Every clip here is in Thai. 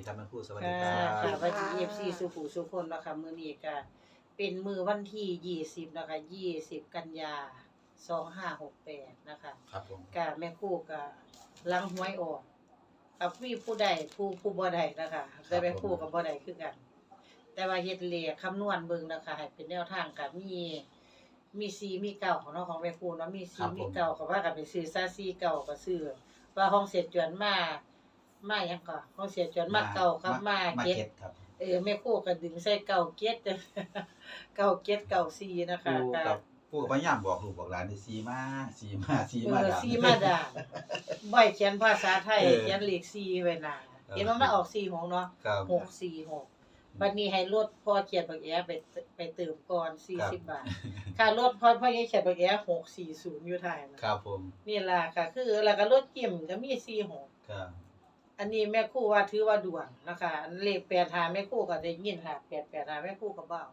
ดีครับแม่ครูสวัสดีค่ะครัค่ะบ วันที่เอฟซีสุขุสุคนเนาะคะมื้อนี้ก็เป็นมือวันที่ยี่สิบนะคะยี่สิบกันยาสองห้าหกแปดนะคะครับผมกะแม่ครู่กะลังหวยออกกับมีผู้ใดผู้ผู้บ่ได้นะคะแต่แม่ครู่กับบ่ได้คือกัน แต่ว่าเฮ็ดเลขคำนวณเบิ่งนะคะให้เป็นแนวทางก็มีมีซีมีเก่าของเนาะของแม่ครู่เนาะมีซีมีเก่าก็ว่ากันไปซื้อซาซีเก่าก็ซื้อว่าห้องเสร็จจวนมา มาหยังก็ห้องเสร็จจวนมาเก่ากับมามาเก็ตเก็ตครับเออแม่ครู่ก็ดึงใส่เก่าเก็ตเก่าเก็ตเก่าซีนะคะผู้ก็กับผู้กับพยายามบอกลูกบอกหลานนี่ซีมาซีมาซีเอมาอดามซีมาดามบ่อยเขียนภาษาไทยเออเขียนเลขซีไว้หน้าเออเห็นว่ามันออก4หงเนาะครับ6 4 6บัดนี้ให้ลดพอเขียนบักแอไปไปเติมก่อน40บาท ค่ารถพอพอยังเขียนบักแอ640อยู่ท้ายนะครับผม นี่ล่ะก็คือแล้วก็รถกิ่มก็มี4 6ครับ อันนี้แม่ครูว่าถือว่าด่วนนะคะอันเลข8หาแม่ครูก็ได้ยินค่ะ8 8หาแม่ครูก็บ่เอา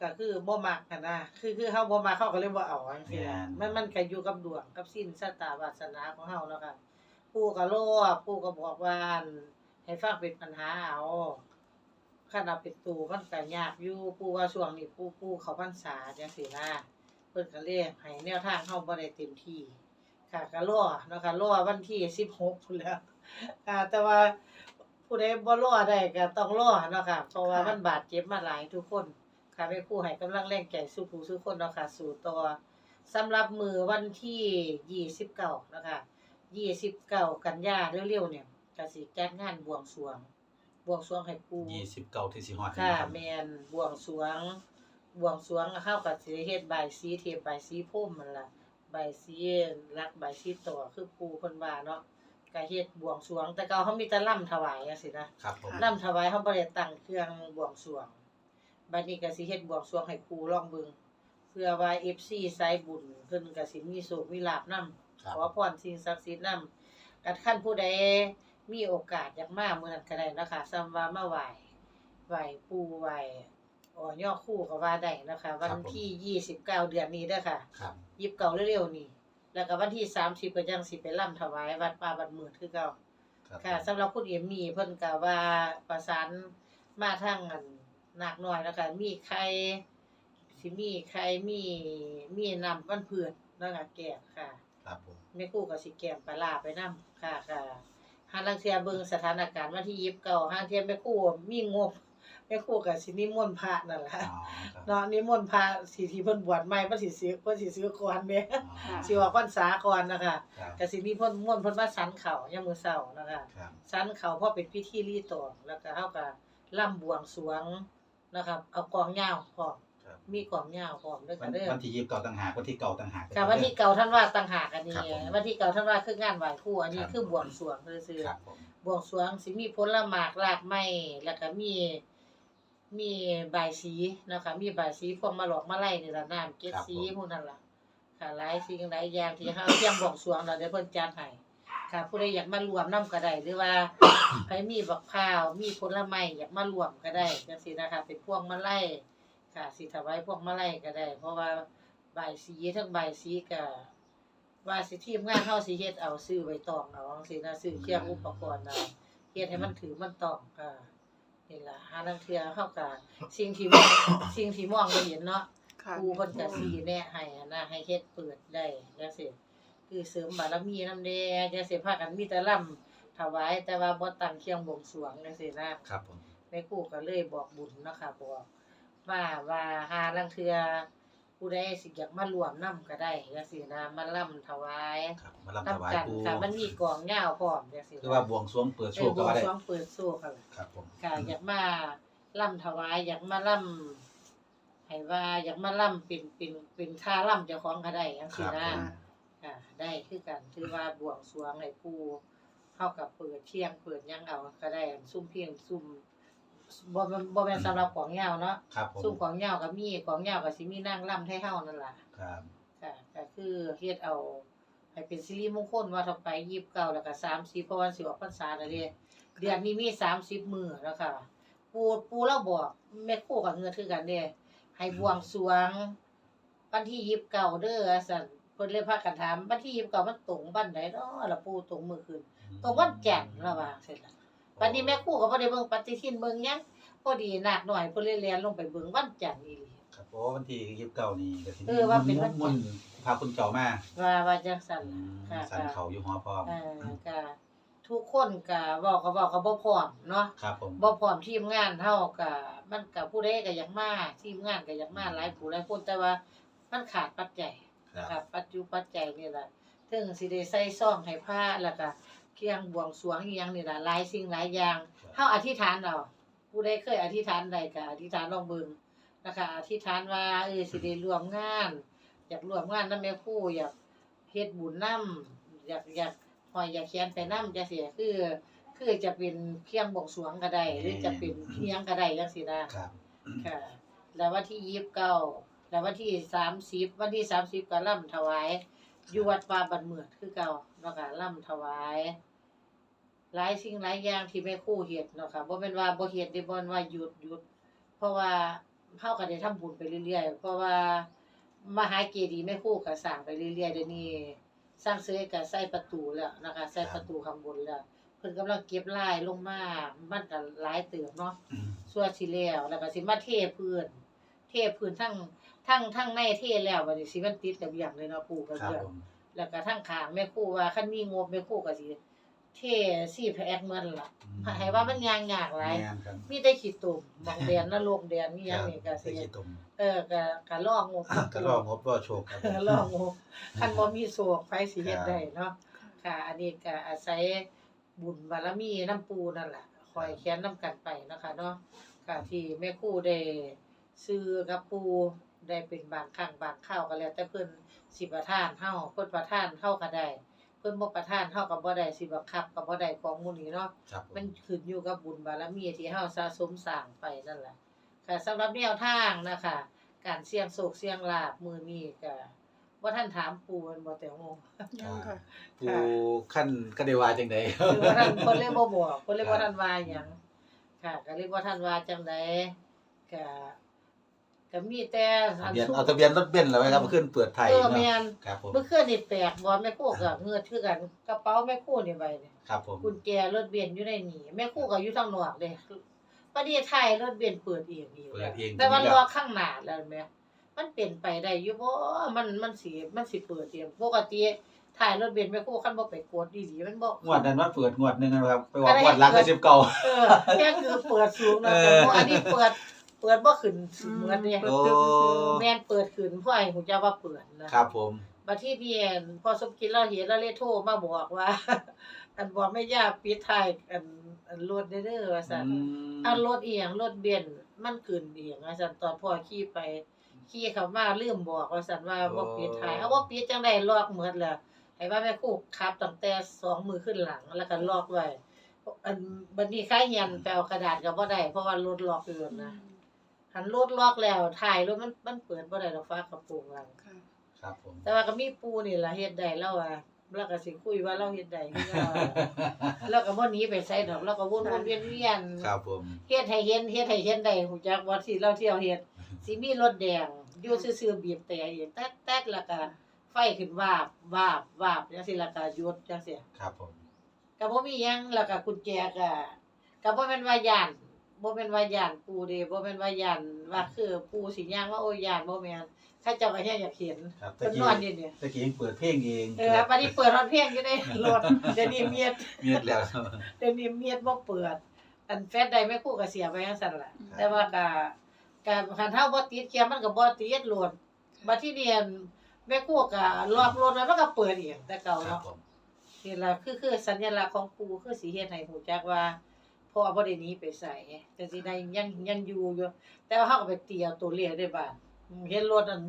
ก็คือบ่มักกันนะ คือคือเฮาบ่มักเขาก็เลยบ่เอาจังซี่นะมันมันก็อยู่กับดวงกับสิ้นชะตาวาสนาของเฮาเนาะค่ะปู่ก็รอปู่ก็บอกว่าอั่นให้ฟังเป็นปัญหาเอาคันเอาเป็นตูมันก็ยากอยู่ปู่ว่าช่วงนี้ปู่ปู่เขาพรรษาจังซี่นะเพิ่นก็เลยให้แนวทางเฮาบ่ได้เต็มที่ ค่ะก็รอเนาะค่ะรอวันที่16พุ่นแหล้วค่ะ แต่ว่าผู้ใดบ่รอได้ก็ต้องรอเนาะค่ะเพราะว่ามันบาดเจ็บมาหลายทุกคน ค่ะแม่ครูให้กำลังแรงใจสู้ผู้สู้คนเนาะค่ะสู่ต่อสำหรับมือวันที่29นะคะ29กันยาเร็วๆเนี่ยก็สิจัดงานบวงสรวง บวงสรวงให้ปู่ ยี่สิบเก้าที่สิฮอดค่ะรับแม่นบวงสรวง บวงสรวงเฮาก็สิได้เฮ็ดบายสีเทปบายสีพรมนั่นล่ะ บายสีรักบายสีต่อคือปู่เพิ่นว่าเนาะก็เฮ็ดบวงสรวง แต่เก่าเฮามีแต่ล่ำถวายจังซี่นะครับผมล่ำถวายเฮาบ่ได้ตั้งเครื่องบวงสรวงบัดนี้ก็สิเฮ็ดบวงสรวงให้ปู่ลองเบิ่งเพื่อว่า FC สายบุญเพิ่นก็สิมีโชคมีลาภนำครับขอพรสิ่งศักดิ์สิทธิ์นำกัดขั้นผู้ใดมีโอกาสอยากมาเมื่อนั้นก็ได้นะคะซ้ำว่ามาไหว้ไหว้ปู่ไหว้ อ๋อย่อคู่ก็ว่าได้นะคะ วันที่29เดือนนี้เด้อค่ะครับยิบเก่าเร็วๆนี่แล้วก็วันที่30ก็ยังสิไปร่ำถวายวัดป่าบัดมืดคือเก่าครับค่ะสำหรับคุณเอมมี่เพิ่นก็ว่าประสานมาทางอันนักน้อยแล้วก็มีใครสิมีใครมีมีน้ำวันเผือดนะคะแก่ค่ะครับผมแม่ครู่ก็สิแกมปลาร้าไปนำค่ะค่ะหาลังเทียเบิ่งสถานการณ์วันที่29หาเทียแม่ครู่มีงบ แม่ครู่ก็สินิมนต์พระนั่นล่ะอ๋อครับเนาะนิมนต์พระสิที่เพิ่นบวชใหม่เพิ่นสิซื้อเพิ่นสิซื้อก่อนแม่อ๋อสิออกพรรษาก่อนนะคะครับก็สิมีเพิ่นม่วนเพิ่นมาสันเขายามมื้อเช้านะคะครับสันเขาเพราะเป็นพิธีรีตองแล้วก็เฮาก็ล่ำบวงสรวงนะครับเอากลองยาวพร้อมครับมีกลองยาวพร้อมด้วยวักันนเด้อวันที่ยี่สิบเก้าต่างหากวันที่เก้าต่างหากค่ะวันที่เก่าท่านว่าต่างหากอันนี้ครับผมวันที่เก่าท่านว่าคืองานไหว้ครูอันนี้ครับคือบวงสรวงซื่อครับผมๆบวงสรวงสิมีผลหมากรากไม้แล้วก็มี มีบายสีนะคะมีบายสีพวกมาหลอกมาไล่นี่ล่ะน้ำเกล็ดสีพวกนั้นล่ะค่ะหลายสิ่งหลายอย่างที่เฮาเตรียมบวงสรวงแล้วเดี๋ยวเพิ่นจัดให้ค่ะ ผู้ใดอยากมารวมนํก็ได้หรือว่าใครมีบักพร้าวมีผลไม้อยากมารวมก็ได้จังซี่นะคะเป็นพวงมาลัยค่ะสิถวายพวงมาลัยก็ได้ เพราะว่าใบายสีทั้งใบายสีก็ว่าสิทีมงานเฮาสิเฮ็ดเอาซื้อไว้ตองเอาจังซี่นะซื้อเครื่องอุปกรณ์เอาเฮ็ดให้มันถือมันต้องค่ะ นี่ล่ะหาลางเทื่อเฮาก็สิ่งที่มอง สิ่งที่มองบ่เห็นเนาะค่ะครูเพิ่นก็สิแนะให้อะนะให้เฮ็ดเปิดได้จังซี่คือเสริมบารมีนำแด่จังซี่พากันมีแต่ร่ำถวายแต่ว่าบ่ตั้งเครื่องบวงสรวงจังซี่นะ ครับผม แม่ครูก็เลยบอกบุญเนาะค่ะบอกว่าว่าหาลางเทื่อ ผู้ใดสิอยากมารวมนํก็ได้จังซี่นะมาร่ำถวายครับมาลำนํถวายกันปูค่ะมันมีกลองยาวพร้อมจังซี่นะคือว่าบวงสรวงเปิดโชเออคบก็วงว่าได้สรวงเปิดโซ่ค่ะ ครับผมค่ะอยากมาล่ำถวายอยากมาล่ำให้ว่าอยากมาล่ำเป็นเป็นเป็นค่าล่ำเจ้าของก็ได้จังคซี่รับนะผมค่ะได้คือกันถือว่าบวงสรวงให้ปู่เฮากับเปิดเที่ยงเปิดหยังเอาก็ได้อันซุ่มเพียงซุ่ม บ่แม่นบ่แม่นสำหรับของยาวเนาะครับผมซุ่มของยาวก็มีของยาวก็สิมีนางล่ำให้เฮานั่นล่ะ ครับค่ะก็คือเฮ็ดเอาให้เป็นสิริมงคลว่าถ้าไป29แล้วก็30เพราะว่าสิออกพรรษาแล้วเด้เดือนนี้มี30มื้อแล้วค่ะปูปูปูเราบอกแม่ครู่กับเงินคือกันเด้ให้บวงสรวงวันที่ยิบเก่าเด้อสั่นเพิ่นเลยพากันถามวันที่ยิบเก่ามันตรงวันใดเนาะล่ะปูตรงมื้อคืนตรงวันจันทร์ระว่าเสร็จแล้ว วันนี้แม่ครู่ก็บ่ได้เบิ่งปฏิทินเบิ่งหยังพอดีนาคน้อยเพิ่นเลยเรียนลงไปเบิ่งวันจันทร์อีหลี ครับโอ้วันที่ยี่สิบเก้านี่ก็สิเออว่าเป็นวัน มุ่นพาคุณเก่ามาว่าว่าจังซั่นอืล่ะมค่ะสันเขาอยู่หอพร้อม เออก็ทุกคนก็เว้าก็เว้าก็บ่พร้อมเนาะ ครับผม บ่พร้อมทีมงานเฮาก็มันก็ผู้ใดก็อยากมาทีมงานก็อยากมาหลายผู้หลายคนแต่ว่ามันขาดปัจจัยครับ นะครับปัจจุปัจจัยนี่ล่ะถึงสิได้ใส่ซองให้พระแล้วก็ เคียงบวงสรวงอีหยังนี่ล่ะหลายสิ่งหลายอย่างเฮาอธิษฐานเอาผู้ใดเคยอธิษฐานใดก็อธิษฐานลองเบิ่งนะคะอธิษฐานว่าเออสิได้ร่วมงาน อยากร่วมงานนำแม่ครูอยากเฮ็ดบุญนํอยากอยากหอยอยากเขียนไปนํจังซี่คือ คือจะเป็นเพียงบวงสรวงก็ได้หรือจะเป็นเพียงก็ได้จังซี่นะครับ ค่ะ แล้ววันที่ยี่สิบเก้าแล้ววันที่สามสิบวันที่สามสิบก็ล่ำถวายอยู่วัดป่าบันเมือดคือเก่าเนาะค่ะล่ำถวาย หลายสิ่งหลายอย่างที่แม่ครู่เฮ็ดเนาะค่ะบ่แม่นว่าบ่เฮ็ดได้บ่แม่นว่าหยุดหยุด เพราะว่าเฮาก็ได้ทำบุญไปเรื่อยๆ เพราะว่ามหาเจดีย์แม่ครู่ก็สร้างไปเรื่อยๆเดี๋ยวนี้สร้างเสร็จก็ใส่ประตูแล้วนะคะใส่ประตูข้างบนแล้วเพิ่นกำลังเก็บลายลงมา มันก็หลายเติบเนาะอืมส่วนสิแล้วแล้วก็สิมาเทพื้น เทพื้นทั้งทั้งทั้งในเทแล้วบัดนี้สิมันติดกับอย่างเลยเนาะปู่ก็ครับเรื่องผม แล้วก็ทั้งข้างแม่ครูว่าคันมีงบแม่ครูก็สิ เทสี่แพ็คเหมือนล่ะอืมให้ว่ามันยางยากหลายแม่นครับมีแต่ขี้ตุ่มหมองแดนนรกแดนมีหยังนี่ก็ใส่สิขี้ตุ่มเออก็ก็ลองงบก็รองบรอโชคครับผมลองงบคันบ่มีโศกไผสิเฮ็ดได้เนาะค่ะ อันนี้ก็อาศัยบุญบารมีน้ำปูนั่นแหละคอยแค้นน้ำกันไปนะคะเนาะค่ะที่แม่ครู่ได้ซื้อกับปูได้เป็นบางครั้งบางคราวก็แล้วแต่เพิ่นสิประทานเฮาเพิ่นประทานเฮาก็ได้เพิ่นบ่ประทานเฮาก็บ่ได้สิบังคับก็บ่ได้ของหมู่นี้เนาะครับผมมันขึ้นอยู่กับบุญบารมีที่เฮาสะสมสร้างไปนั่นแหละค่ะสำหรับแนวทางนะคะ การเสี่ยงโชคเสี่ยงลาภมื้อนี้ก็บ่ทันถามปูมันบ่แต่งงยังค่ะ ผู้ขั้นก็ได้ว่าจังไดคือว่าท่านคนเรียกบ่บอกคนเรียกว่าท่านว่าหยังค่ะก็เรียกว่าท่านว่าจังไดก็ ก็มีแต่ทะเบียนเอาทะเบียนรถเบนซ์แล้วไว้ครับขึ้นเปิดไทยเออเนาะแม่นครับผมเมื่อคืนนี่แปลกบ่แม่ครู่ก็เงือดคือกันกระเป๋าแม่ครู่นี่ไว้เนี่ยครับผมกุญแจรถเบนซ์อยู่ในนี่แม่ครู่ก็อยู่ทางนอกเด้ประเดี๋ยวไทยรถเบนซ์เปิดเองอยู่เปิดเองแต่ว่าล็อกข้างหน้าแล้วแม่มันเป็นไปได้อยู่บ่มันมันสิมันสิเปิดเองปกติถ่ายรถเบนซ์แม่ครู่คันบ่ไปกดดีๆมันบ่งวดนั้นว่าเปิดงวดหนึงนะครับไปว่างวดหลังก็สิบเก่าเออแค่คือเปิดสูงเนาะเอแต่อว่าอันนี้เปิด เปิดบ่ขึ้นสูงเหมือนเนี่ยโอ้ แม่นเปิดขึ้นเพราะไอ้หูเจ้าว่าเปิดนะ ครับผม บัดที่นี่เอนพอสมคิดเราเห็นแล้วเลยโทรมาบอกว่า อันบอกแม่ย่าปิดท้ายอันอันรถเด้อเด้อว่าซั่นอืมอันรถอีหยังรถเบนซ์มันขึ้นเองว่าซั่นตอนพ่อขี่ไปขี่เข้ามาลืมบอกว่าซั่นว่าบ่ปิดท้ายเอาบ่ปิดจังได๋ล็อกหมดแล้วให้ว่าแม่ครูขับตั้งแต่สองมือขึ้นหลังแล้วก็ล็อกไว้อันบัดนี้ค่าเฮียนไปเอากระดาษก็บ่ได้เพราะว่ารถล็อกอยู่นะ หันรถล็อกแล้วถ่ายรถมันมันเปิดบ่ได้ดอกฟ้ากระโปรงหลังค่ะครับผม แต่ว่าก็มีปูนี่ล่ะเฮ็ดได้แล้วอะแล้วก็สิคุยว่าเราเฮ็ดได้คือเราแล้วก็บ่หนีไปไสดอกแล้วก็วนๆเวียนๆครับผมเฮ็ดให้เห็นเฮ็ดให้เห็นได้ฮู้จักว่าที่เราเที่ยวเฮ็ดสิมีรถแดงอยู่ซื่อๆบีบแต่อีกแต๊ดๆแล้วก็ไฟขึ้นวาบวาบวาบจังซี่แล้วก็หยุดจังซี่ครับผมก็บ่มีหยังแล้วก็กุญแจก็ก็บ่แม่นว่าย่าน บ่แม่นว่าย่านปูเด้บ่แม่นว่าย่านว่าคือปูสิย่างว่าโอ้ยย่านบ่แม่นถ้าเจ้าก็แค่อยากเห็นครับเพิ่ตะนกี้นอนอยู่เนี่ยตะกี้ยังเปิดเพลงเองเออบัดนี้เปิดฮอดเพลงอยู่ในรถเดี๋ยวนี้เมียดเมียดแล้วเดี๋ยวนี้เมียดบ่เปิด อันแฟดใดแม่ครู่ก็เสียไปจังซั่นล่ะอืมแต่ว่าก็ก็คันเฮาบ่ติดเกียร์มันก็บ่ติดโหลดบัดที่นี่อั่นแม่ครู่ก็ล็อกรถแล้วมันก็เปิดเองแต่เก่าครับเนาะ ผม นี่ล่ะคือคือสัญลักษณ์ของปู่คือสิเฮ็ดให้ฮู้จักว่า พ่อบ่ได้หนีไปไสแต่สิได้ยังยังอยู่อยู่ แต่ว่าเฮาก็ไปเตียวตัวเลขได้บ้านอืมเห็นรถอัน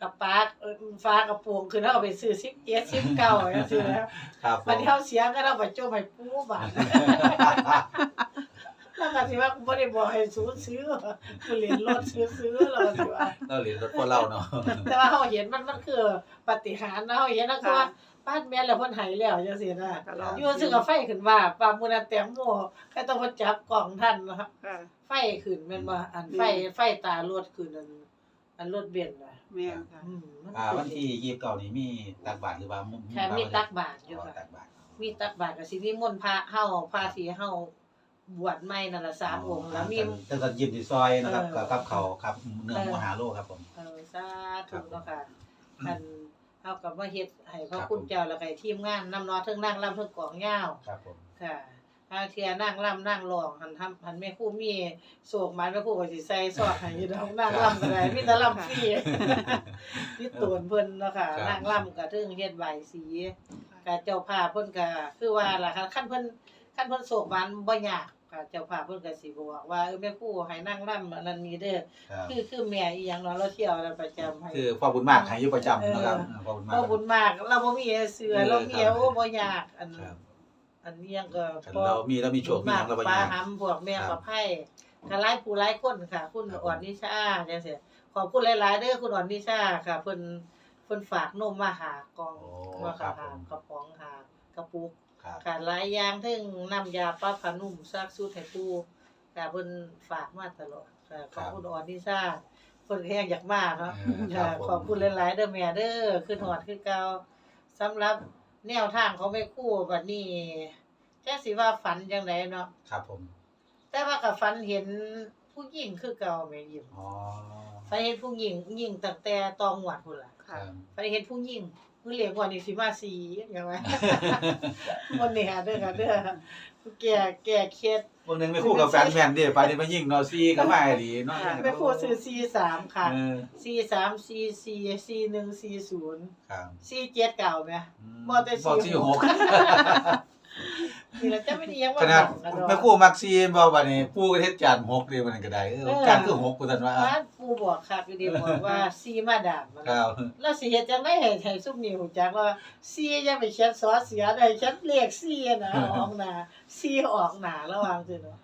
กับปากเอ่อฟ้ากระโปรงคือเฮาเอาไปซื้อ17 19จังซี่นะครับผบัดมนี้เฮาเสียก็เอาไปโจมให้ปู่บาดแล้วก็สิว่ากูบ่ได้บอกให้ซื้อซื้อกูเล่นรถซื้อซื้อแล้วก็สิว่าเราเรียนรถพวกเราเนาะแต่ว่าเฮาเห็นมันมันคือปาฏิหาริย์นะเฮาเห็นนะคือว่า ป้านแม่นแล้วเพิ่นไหแล้วจังซี่นะก็ลองอยู่ซึ่งกับไฟขึ้นว่าปามื้อนั้นแตงโมใครต้องมาจับกล่องทันนะครับ ค่ะไฟขึ้นแม่นบ่อันไฟไฟตารถขึ้นอันอันรถเบนซ์น่ะแม่นค่ะ อืมมันอ่าวันที่ยี่สิบเก้านี่มีตักบาตรหรือว่ามุมค่ะมีตักบาตรอยู่อ๋อค่ะ ตักบาตรมีตักบาตรก็สิมีมนต์พระเฮาพระที่เฮาบวชใหม่นั่นล่ะสามองค์แล้วมี แต่ก็ยิ้มที่ซอยนะครับเออกับกับเขาวครับเนื้อหมูหาโลครับผม เออสาธุเนาะค่ะอัน เฮาก็มาเฮ็ดให้พระครับคุณเจ้าแล้วก็ให้ทีมงานนำเนาะเทั้งนางรำเทั้งกองยาว ครับผม ค่ะถ้าเทียนั่งร่ำนั่งร้องหันทำหันแม่ครู่มีโศกมันแม่ครู่ก็สิใส่ซอกให้อยู่ดอกนั่งร่ำก็ได้มีแต่ร่ำฟรีนี่ตวนเพิ่นเนาะค่ะนั่งร่ำก็ถึงเฮ็ดใบายสีก็เจ้าภาพเพิ่นก็คือว่าล่ะค่ะคันเพิ่นคันเพิ่นโศกมันบ่ยาก ค่ะ เจ้าภาพเพิ่นก็สิบอกว่าเออแม่ครู่ให้นั่งร่ำอันนั้นนี้เด้อครับคือคือแม่อีหยังเนาะเราเที่ยวแล้วประจำให้ คือพ่อบุญมากให้อยู่ประจำนะครับพ่อบุญมากบ่บุญมากเราบ่มีเสือเรามีโอ้บ่ยากอัน ครับอันนี้ยังก็คันเรามีเรามีโชคมีหยังเราบ่ปลายาก หำพวกแม่ครักับบไผ่ก็หลายผู้หลายคนค่ะ คุณครับอ่อนนิชาจังซี่ขอบคุณหลายๆเด้อคุณอ่อนนิชาค่ะเพิ่นเพิ่นฝากนมมาหากล่องโอ้มาครัค่ะบผมหากระป๋องหากระปุก ครับค่ะหลายอย่างถึงน้ำยาปลาผานุ่มซักสูตรให้ปู่ค่ะเพิ่นฝากมาตลอดค่ะขอบคุณอ่อนนิชาเพิ่นแฮงอยากมาเนาะเออครัค่ะบผม ขอบคุณหลายๆเด้อแม่เด้อคือหอดคือเก่าสำหรับแนวทางของแม่ครู่บัดนี้แค่สิว่าฝันจังไดเนาะครับผมแต่ว่าก็ฝันเห็นผู้หญิงคือเก่าแม่ยิ้มอ๋อฝันเห็นผู้หญิงหญิงตั้งแต่ตองหวัดพุ่นล่ะ ครัค่ะบฝันเห็นผู้หญิง คือเรียกว่านี่สิมาสีหยังไงบ่แน่เด้อค่ะเด้อแก่แก่เครียดพวกนึงไม่คู่กับแฟนแมนดิไปนี่มายิงเนาะซีก็มาดีเนาะแม่ครู่ซื้อ43ค่ะเออ43 44 41 40ครับ47เก่าแม่บ่แต่สี่บ่สี่หก นี่ล่ะจะไม่ได้ยังว่าขนาดดังอะเนาะแม่คู่มักซีบ่บัดนี้ปู่ก็เฮ็ดจานหกดิมันก็ได้เออเออจานคือหกกูซั่นว่าบ้านปูบอกคักอยู่ดีบอกว่าซีมาดามมันครับแล้วสิเฮ็ดจังได๋ให้ให้ซุมนี้ฮู้จักว่าซีอย่าไปเขียนสอเสียได้เขียนเลขซีนะออกหน้าซีออกหน้าระวังซื่อเนาะ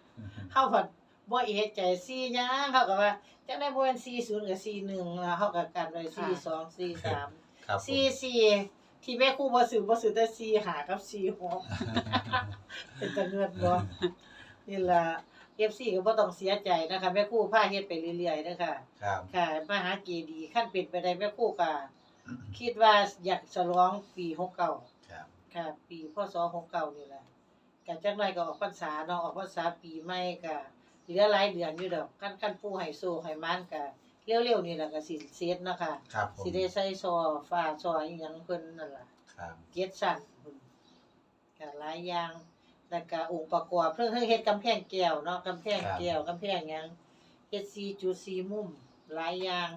เฮาผัดบ่เอะใจซีหยังเฮาก็ว่าจังได๋บ่แม่น40กับ41นะเฮาก็กันไว้42 43 ครับผม44 ที่แม่ครูบ่ซื้อบ่ซื้อแต่4 5กับ4 6เป็นตะเงินบ่นี่ล่ะ FC ก็บ่ต้องเสียใจนะคะแม่ครูพาเฮ็ดไปเรื่อยๆนะคะครับ ค่ะมหาเจดีย์ขั้นเป็นไปได้แม่ครู่ก็คิดว่าอยากฉลองปีหกเก้าครับ ค่ะ ปีพศหกเก้านี่แหละก็จักหน่อยก็ออกพรรษาเนาะออกพรรษาปีใหม่ก็เหลือหลายเดือนอยู่ดอกคันคันผู้ให้โซให้มันก็ เร็วๆนี่แหละก็สิเสร็จเนาะค่ะครับผมสิได้ใส่ซอฟ้าซออีหยังเพิ่นนั่นล่ะครับเกียรติสั่นพุ่นก็หลายอย่างแล้วก็องค์ประกอบเพิ่งเฮ็ดกำแพงแก้วเนาะกำแพงแก้วกำแพงหยังเฮ็ด4จุด4มุมหลายอย่าง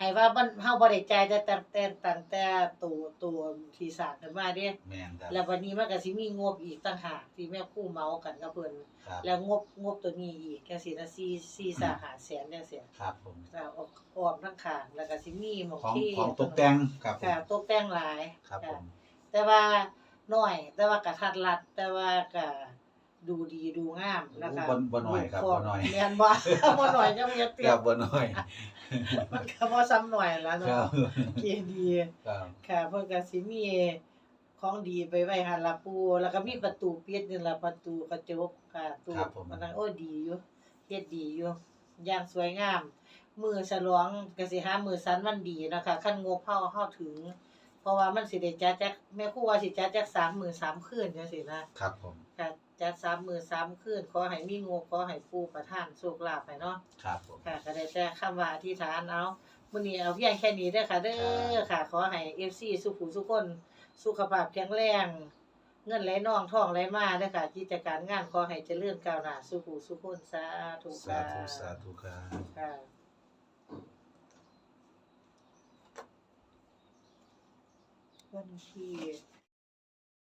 ให้ว่ามันเฮาบ่ได้จ่ายแต่แต่แต่ตั้งแต่ตัวตัวที่สร้างขึ้นมาเด้แม่นครับ แล้ววันนี้มันก็สิมีงบอีกต่างหากที่แม่ครูเมากันกับเพิ่นครับ แล้วงบงบตัวนี้อีกจังซี่นะ4 4 5 5แสนจังซี่ครับผม ก็ออกออกทั้งข้างแล้วก็สิมีหมองของที่ของตกแต่งครับผมค่ะตกแต่งหลายครับผมแต่ว่าน้อย แต่ว่ากระทัดรัด แต่ว่าก็ ดูดีดูงามนะคะบ่บ่น้อยครับบ่น้อยแม่นบ่บ่น้อยจังมีเตรีคยรัมบบ่น้อยมันก็บ่ซ้ำหน่อยแล้วครัเนาะบเกีดีครับค่ะเพิ่นก็สิมีของดีไปไว้หั่นล่ะปูแล้วก็มีประตูปิดนี่ล่ะประตูกระจกค่ะตู้ครับผมมันนั้นโอ้ดีอยู่เฮ็ดดีอยู่อย่างสวยงาม มือฉลองก็สิหามือสันวันดีเนาะคะคันงบเฮาเฮาถึง เพราะว่ามันสิได้จัดจักแม่ครูว่าสิจัดจัก3มื้อ3คืนจังซี่นะครับผมค่ะ จัด3มื้อ3คืนขอให้มีงบขอให้ปู่ประทานโชคลาภให้เนาะครับผม ค่ะก็ได้แต่คำว่าอธิษฐานเอามื้อนี้เอาเพียงแค่นี้เด้อค่ะ เด้อค่ะ ขอให้ FC สุขุสุขคน สุขภาพแข็งแรง เงินไหลน่องทองไหลมาเด้อค่ะกิจการงานขอให้เจริญก้าวหน้าสุขุสุขคนสาธุสาค่ะธุสาธุครับ ค่ะ วันที่